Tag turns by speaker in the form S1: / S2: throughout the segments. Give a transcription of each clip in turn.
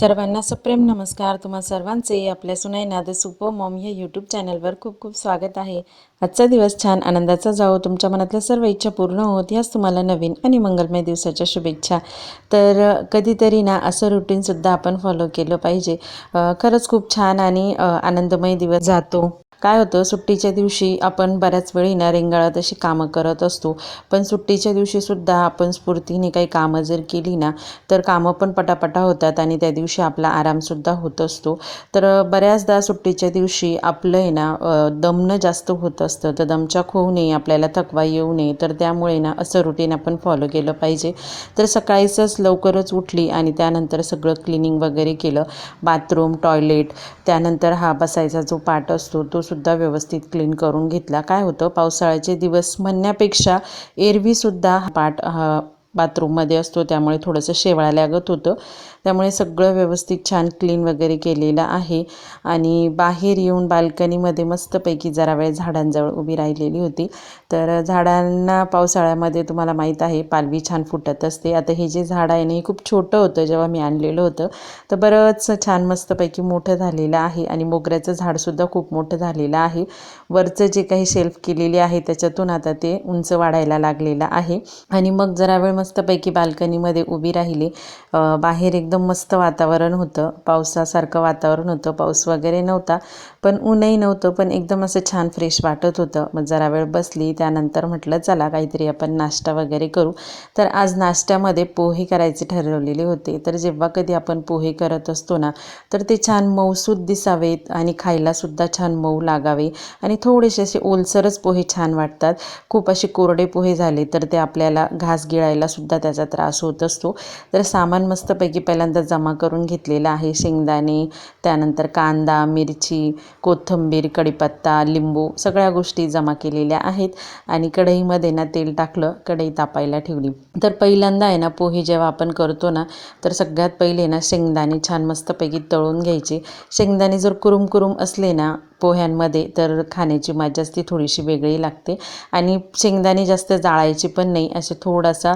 S1: सर्वांना सुप्रेम नमस्कार. तुम्हा सर्वांचे आपल्या सुनैना द सुपर मॉम या यूट्यूब चॅनलवर खूप खूप स्वागत आहे. आजचा दिवस छान आनंदाचा जावो. तुमच्या मनातल्या सर्व इच्छा पूर्ण होत याच तुम्हाला नवीन आणि मंगलमय दिवसाच्या शुभेच्छा. तर कधीतरी ना असं रुटीनसुद्धा आपण फॉलो केलं पाहिजे. खरंच खूप छान आणि आनंदमय दिवस जातो. काय होतं सुट्टीच्या दिवशी आपण बऱ्याच वेळी ना रेंगाळत अशी कामं करत असतो. पण सुट्टीच्या दिवशीसुद्धा आपण स्फूर्तीने काही कामं जर केली ना तर कामं पण पटापटा होतात आणि त्या दिवशी आपला आरामसुद्धा होत असतो. तर बऱ्याचदा सुट्टीच्या दिवशी आपलं आहे ना दमणं जास्त होत असतं. तर दमचाक होऊ नये आपल्याला थकवा येऊ नये तर त्यामुळे ना असं रुटीन आपण फॉलो केलं पाहिजे. तर सकाळीच लवकरच उठली आणि त्यानंतर सगळं क्लिनिंग वगैरे केलं. बाथरूम टॉयलेट त्यानंतर हा बसायचा जो पाट असतो तो सुद्धा व्यवस्थित क्लीन करून घेतला. काय होतं? पावसाळ्याचे दिवस म्हणण्यापेक्षा एरवीसुद्धा हा पाट बाथरूममध्ये असतो त्यामुळे थोडंसं शेवाळल्यागत होतं. त्यामुळे सगळं व्यवस्थित छान क्लीन वगैरे केलेलं आहे. आणि बाहेर येऊन बाल्कनीमध्ये मस्तपैकी जरा वेळ झाडांजवळ उभी राहिलेली होती. तर झाडांना पावसाळ्यामध्ये तुम्हाला माहीत आहे पालवी छान फुटत असते. आता हे जे झाड आहे ना हे खूप छोटं होतं जेव्हा मी आणलेलं होतं. तर बरंच छान मस्तपैकी मोठं झालेलं आहे आणि मोगऱ्याचं झाडसुद्धा खूप मोठं झालेलं आहे. वरचं जे काही शेल्फ केलेली आहे त्याच्यातून आता ते उंच वाढायला लागलेलं आहे. आणि मग जरा वेळ मस्तपैकी बाल्कनीमध्ये उभी राहिली. बाहेर एकदम मस्त वातावरण होतं. पावसासारखं वातावरण होतं. पाऊस वगैरे नव्हता पण ऊनही नव्हतं पण एकदम असं छान फ्रेश वाटत होतं. मग जरा वेळ बसली त्यानंतर म्हटलं चला काहीतरी आपण नाश्ता वगैरे करू. तर आज नाश्त्यामध्ये पोहे करायचे ठरवलेले होते. तर जेव्हा कधी आपण पोहे करत असतो ना तर ते छान मऊसूद दिसावेत आणि खायलासुद्धा छान मऊ लागावे. आणि थोडेसे असे ओलसरच पोहे छान वाटतात. खूप असे कोरडे पोहे झाले तर ते आपल्याला घास गिळायला सुद्धा त्याचा त्रास होत असतो. तर सामान मस्तपैकी पहिल्यांदा जमा करून घेतलेलं आहे. शेंगदाणे त्यानंतर कांदा मिरची कोथिंबीर कढीपत्ता लिंबू सगळ्या गोष्टी जमा केलेल्या आहेत आणि कढईमध्ये ना तेल टाकलं कढई तापायला ठेवली. तर पहिल्यांदा आहे ना पोहे जेव्हा आपण करतो ना तर सगळ्यात पहिले ना शेंगदाणे छान मस्तपैकी तळून घ्यायचे. शेंगदाणे जर कुरुम कुरुम असले ना पोह्यांमध्ये तर खाण्याची मजाच ती थोडीशी वेगळी लागते. आणि शेंगदाणे जास्त जाळायचे पण नाही असे थोडासा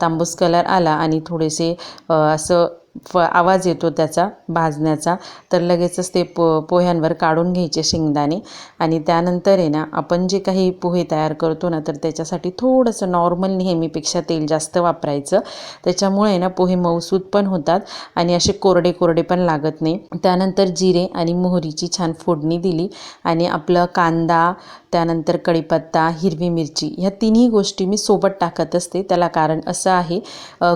S1: तांबूस कलर आला आणि थोडेसे असं फ आवाज येतो त्याचा भाजण्याचा. तर लगेचच ते पो पोह्यांवर काढून घ्यायचे शेंगदाणे. आणि त्यानंतर आहे ना आपण जे काही पोहे तयार करतो ना तर त्याच्यासाठी थोडंसं नॉर्मल नेहमीपेक्षा तेल जास्त वापरायचं. त्याच्यामुळे ना पोहे मऊसूद पण होतात आणि असे कोरडे कोरडे पण लागत नाही. त्यानंतर जिरे आणि मोहरीची छान फोडणी दिली. आणि आपलं कांदा त्यानंतर कढीपत्ता हिरवी मिरची ह्या तिन्ही गोष्टी मी सोबत टाकत असते. त्याला कारण असं आहे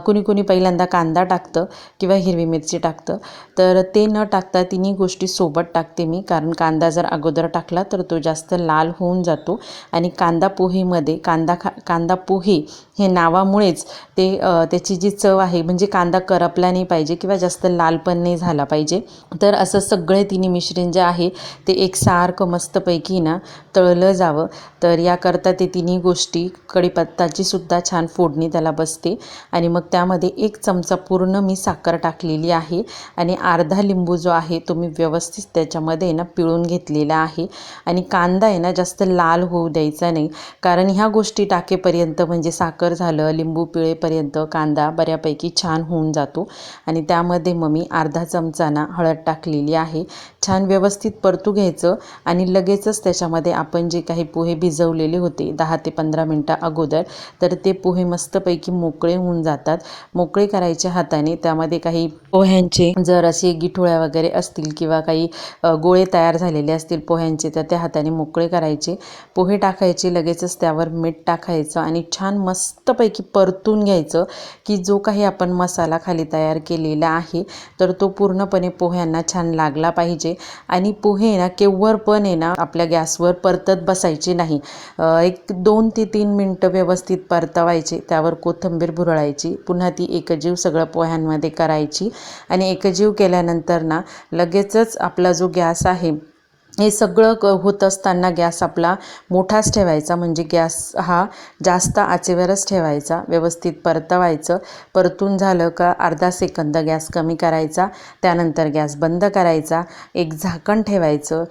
S1: कुणी कुणी पहिल्यांदा कांदा टाकतं किंवा हिरवी मिरची टाकतं. तर ते न टाकता तिन्ही गोष्टी सोबत टाकते मी. कारण कांदा जर अगोदर टाकला तर तो जास्त लाल होऊन जातो. आणि कांदा पोहेमध्ये कांदा खा कांदा पोहे हे नावामुळेच ते त्याची जी चव आहे म्हणजे कांदा करपला नाही पाहिजे किंवा जास्त लाल पण नाही झाला पाहिजे. तर असं सगळे तिन्ही मिश्रण जे आहे ते एकसारखं मस्तपैकी ना तळलं जावं. तर याकरता ते तिन्ही गोष्टी कडीपत्ताची सुद्धा छान फोडणी त्याला बसते. आणि मग त्यामध्ये एक चमचा पूर्ण मी साखर टाकलेली आहे आणि अर्धा लिंबू जो आहे तो मी व्यवस्थित त्याच्यामध्ये ना पिळून घेतलेला आहे. आणि कांदा आहे ना जास्त लाल होऊ द्यायचा नाही. कारण ह्या गोष्टी टाकेपर्यंत म्हणजे साखर झालं लिंबू पिळेपर्यंत कांदा बऱ्यापैकी छान होऊन जातो. आणि त्यामध्ये मग मी अर्धा चमचा ना हळद टाकलेली आहे. छान व्यवस्थित परतू घ्यायचं आणि लगेचच त्याच्यामध्ये आपण जे काही पोहे भिजवलेले होते दहा ते पंधरा मिनटं अगोदर तर ते पोहे मस्तपैकी मोकळे होऊन जातात. मोकळे करायच्या हाताने त्यामध्ये काही पोह्यांचे जर असे गिठोळ्या वगैरे असतील किंवा काही गोळे तयार झालेले असतील पोह्यांचे तर त्या हाताने मोकळे करायचे. पोहे टाकायचे लगेचच त्यावर मीठ टाकायचं आणि छान मस्तपैकी परतून घ्यायचं की जो काही आपण मसाला खाली तयार केलेला आहे तर तो पूर्णपणे पोह्यांना छान लागला पाहिजे. आणि पोहे ना केवळ पण आहे ना आपल्या गॅसवर परतत बसायचे नाही. एक दोन ते तीन मिनटं व्यवस्थित परतवायचे त्यावर कोथिंबीर भुरळायची पुन्हा ती एकजीव सगळं पोह्यांमध्ये करायची. आणि एकजीव केल्यानंतर ना लगेचच आपला जो गॅस आहे हे सगळं क होत असताना गॅस आपला मोठाच ठेवायचा. म्हणजे गॅस हा जास्त आचेवरच ठेवायचा. व्यवस्थित परतवायचं. परतून झालं का अर्धा सेकंद गॅस कमी करायचा. त्यानंतर गॅस बंद करायचा. एक झाकण ठेवायचं.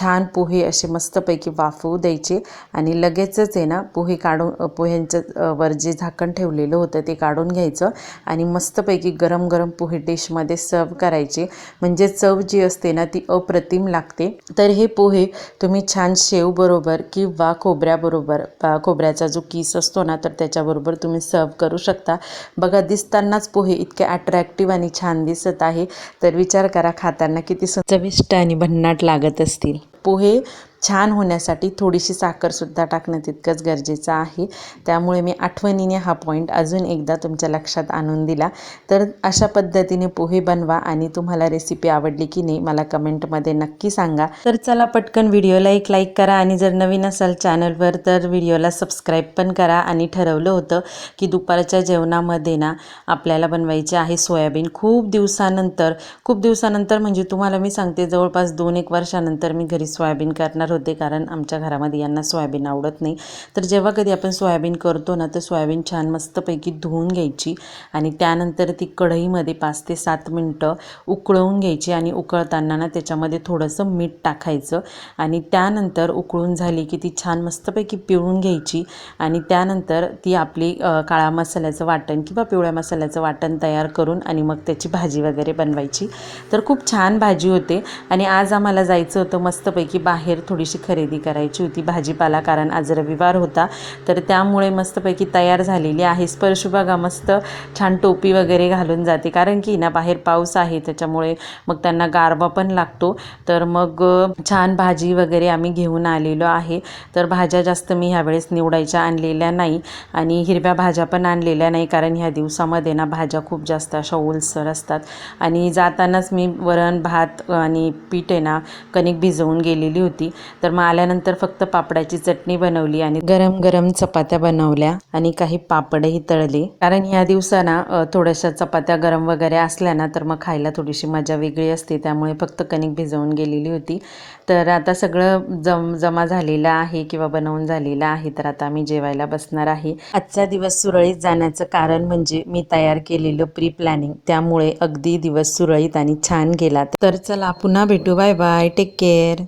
S1: छान पोहे असे मस्तपैकी वाफवू द्यायचे आणि लगेचच आहे ना पोहे काढून पोह्यांचं वर जे झाकण ठेवलेलं होतं ते काढून घ्यायचं आणि मस्तपैकी गरम गरम पोहे डिशमध्ये सर्व करायचे. म्हणजे चव जी असते ना ती अप्रतिम लागते. तर हे पोहे तुम्ही छान शेवबरोबर किंवा खोबऱ्याबरोबर खोबऱ्याचा जो किस असतो ना तर त्याच्याबरोबर तुम्ही सर्व करू शकता. बघा दिसतानाच पोहे इतके अट्रॅक्टिव्ह आणि छान दिसत आहे. तर विचार करा खाताना किती चविष्ट आणि भन्नाट लागत असतील. पोहे छान होण्यासाठी थोडीशी साखरसुद्धा टाकणं तितकंच गरजेचं आहे. त्यामुळे मी आठवणीने हा पॉईंट अजून एकदा तुमच्या लक्षात आणून दिला. तर अशा पद्धतीने पोहे बनवा आणि तुम्हाला रेसिपी आवडली की नाही मला कमेंटमध्ये नक्की सांगा. तर चला पटकन व्हिडिओला एक लाईक करा आणि जर नवीन असाल चॅनलवर तर व्हिडिओला सबस्क्राईब पण करा आणि ठरवलं होतं की दुपारच्या जेवणामध्ये ना आपल्याला बनवायचे आहे सोयाबीन. खूप दिवसानंतर खूप दिवसानंतर म्हणजे तुम्हाला मी सांगते जवळपास दोन एक वर्षानंतर मी घरी सोयाबीन करणार होते कारण आमच्या घरामध्ये यांना सोयाबीन आवडत नाही. तर जेव्हा कधी आपण सोयाबीन करतो ना तर सोयाबीन छान मस्तपैकी धुवून घ्यायची आणि त्यानंतर ती कढईमध्ये पाच ते सात मिनटं उकळवून घ्यायची आणि उकळताना ना त्याच्यामध्ये थोडंसं मीठ टाकायचं आणि त्यानंतर उकळून झाली की ती छान मस्तपैकी पिळून घ्यायची आणि त्यानंतर ती आपली काळा मसाल्याचं वाटण किंवा पिवळ्या मसाल्याचं वाटण तयार करून आणि मग त्याची भाजी वगैरे बनवायची. तर खूप छान भाजी होते आणि आज आम्हाला जायचं होतं मस्तपैकी बाहेर थोडं थोडीशी खरेदी करायची होती. भाजीपाला कारण आज रविवार होता. तर त्यामुळे मस्तपैकी तयार झालेली आहे. स्पर्श बघा मस्त छान टोपी वगैरे घालून जाते. कारण की ना बाहेर पाऊस आहे त्याच्यामुळे मग त्यांना गारवा पण लागतो. तर मग छान भाजी वगैरे आम्ही घेऊन आलेलो आहे. तर भाज्या जास्त मी ह्यावेळेस निवडायच्या आणलेल्या नाही आणि हिरव्या भाज्या पण आणलेल्या नाही. कारण ह्या दिवसामध्ये ना भाज्या खूप जास्त अशा ओलसर असतात. आणि जातानाच मी वरण भात आणि पीठ आहे ना कणिक भिजवून गेलेली होती. तर मग आल्यानंतर फक्त पापडाची चटणी बनवली आणि गरम गरम चपात्या बनवल्या आणि काही पापडही तळले. कारण या दिवसाना थोड्याशा चपात्या गरम वगैरे असल्या ना तर मग खायला थोडीशी मजा वेगळी असते. त्यामुळे फक्त कणिक भिजवून गेलेली होती. तर आता सगळं जम जमा झालेलं आहे किंवा बनवून झालेलं आहे तर आता आम्ही जेवायला बसणार आहे. आजचा दिवस सुरळीत जाण्याचं कारण म्हणजे मी तयार केलेलं प्री प्लॅनिंग त्यामुळे अगदी दिवस सुरळीत आणि छान गेला. तर चला पुन्हा भेटू. Bye bye. Take care